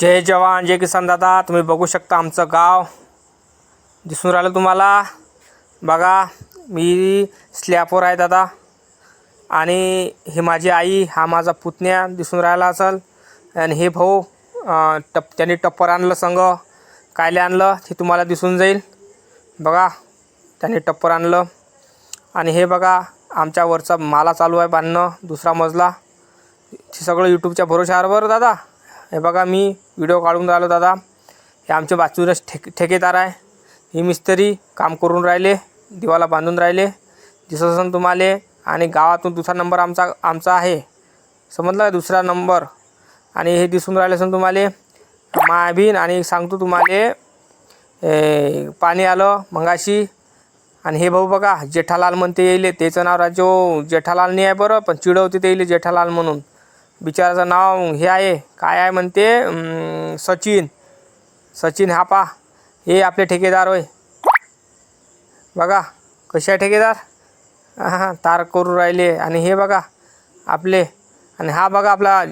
जय जवान जय किसान दादा. तुम्ही बघू शकता आमचं गाव. दिसून राहिलं तुम्हाला. बघा मी स्लॅपवर आहे दादा. आणि हे माझी आई हा माझा पुतण्या दिसून राहिला असेल. आणि हे भाऊ टप त्यांनी टप्पर आणलं संग. कायले आणलं हे तुम्हाला दिसून जाईल. बघा त्यांनी टप्पर आणलं. आणि हे बघा आमच्या वरचा माला चालू आहे बांधणं दुसरा मजला. हे सगळं यूट्यूबच्या भरोशावर दादा. हे बघा मी व्हिडिओ काढून राहिलो दादा. हे आमच्या बाजूनच ठेक ठेकेदार आहे. हे मिस्त्री काम करून राहिले दिवाला बांधून राहिले. दिसत असेल तुम्हाला आणि गावातून दुसरा नंबर आमचा आमचा आहे. समजलं का? दुसरा नंबर आणि हे दिसून राहिले असेल तुम्हाला. मायाबीन आणि सांगतो तुम्हाला पाणी आलं मंगाशी. आणि हे भाऊ बघा जेठालाल म्हणते येईल त्याचं नाव राजो. जेठालाल नाही आहे बरं पण चिडवते ते येईल जेठालाल म्हणून. बिचाराचं नाव हे आहे काय आहे म्हणते? सचिन. सचिन हा पा हे आपले ठेकेदार होय. बघा कसे आहे ठेकेदार? हां तार करू राहिले. आणि हे बघा आपले. आणि हा बघा आपला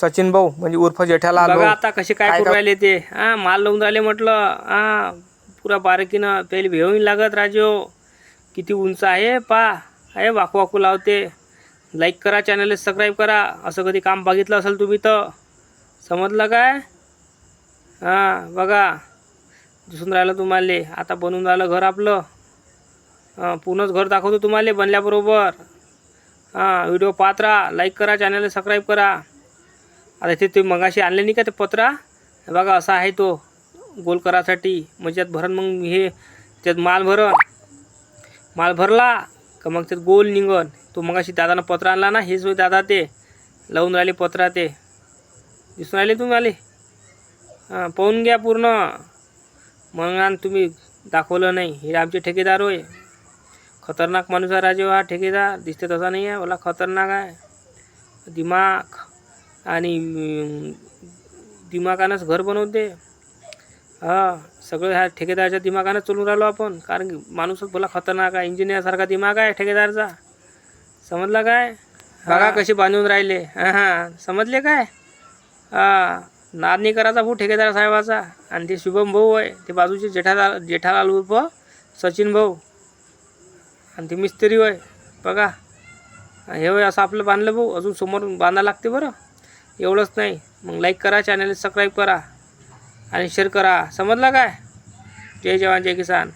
सचिन भाऊ म्हणजे उर्फ बघा भाऊ. आता कसे काय कर- राहिले ते. हा माल लावून राहिले म्हटलं. हा पुरा बारकीनं पहिले भेव नाही लागत राजो. किती उंच आहे पा आहे वाकू वाकू लावते. लाईक करा चॅनलला सबस्क्राईब करा. असं कधी काम बघितलं असेल तुम्ही तर. समजलं काय? हां बघा. दिसून राहिलं तुम्हाला. आता बनून राहिलं घर आपलं. हां पूर्णच घर दाखवतो तुम्हाला बनल्याबरोबर. हां व्हिडिओ पाहत राहा. लाईक करा चॅनलला सबस्क्राईब करा. आता इथे ते मगाशी आणले नाही का ते पत्रा? बघा असा आहे तो. गोल करासाठी. म्हणजे त्यात भरण मग हे त्यात माल भरण. माल भरला का मग त्यात गोल निघण तो मगाशी दादानं पत्र आणला ना हेच दादा ते. लावून राहिले पत्रा ते. दिसून राहिले तुम्ही आले? हां पाहून घ्या पूर्ण. मग आणि तुम्ही दाखवलं नाही. हे आमचे ठेकेदार होय. खतरनाक माणूस आहे राजे हा ठेकेदार. दिसते तसा नाही आहे. मला खतरनाक आहे. दिमाग आणि दिमागानंच घर बनवते. हा सगळं ह्या ठेकेदारच्या दिमागानं चलून राहिलो आपण. कारण की माणूसच बोला खतरनाक आहे. इंजिनियरसारखा दिमाग आहे ठेकेदारचा. समजला काय? बघा कसे बांधून राहिले. हां हां. समजले काय? हा. नाद नाही करायचा भाऊ ठेकेदार साहेबाचा आणि ते शुभम भाऊ आहे. ते बाजूचे जेठालाल जेठालाल उर्फ सचिन भाऊ. आणि ते मिस्त्री होय. बघा. हे होय असं आपलं बांधलं भाऊ. अजून समोर बांधायला लागते बरं. एवढंच नाही. मग लाईक करा चॅनल सबस्क्राईब करा आणि शेअर करा. समजलं काय? जय जवान जय किसान.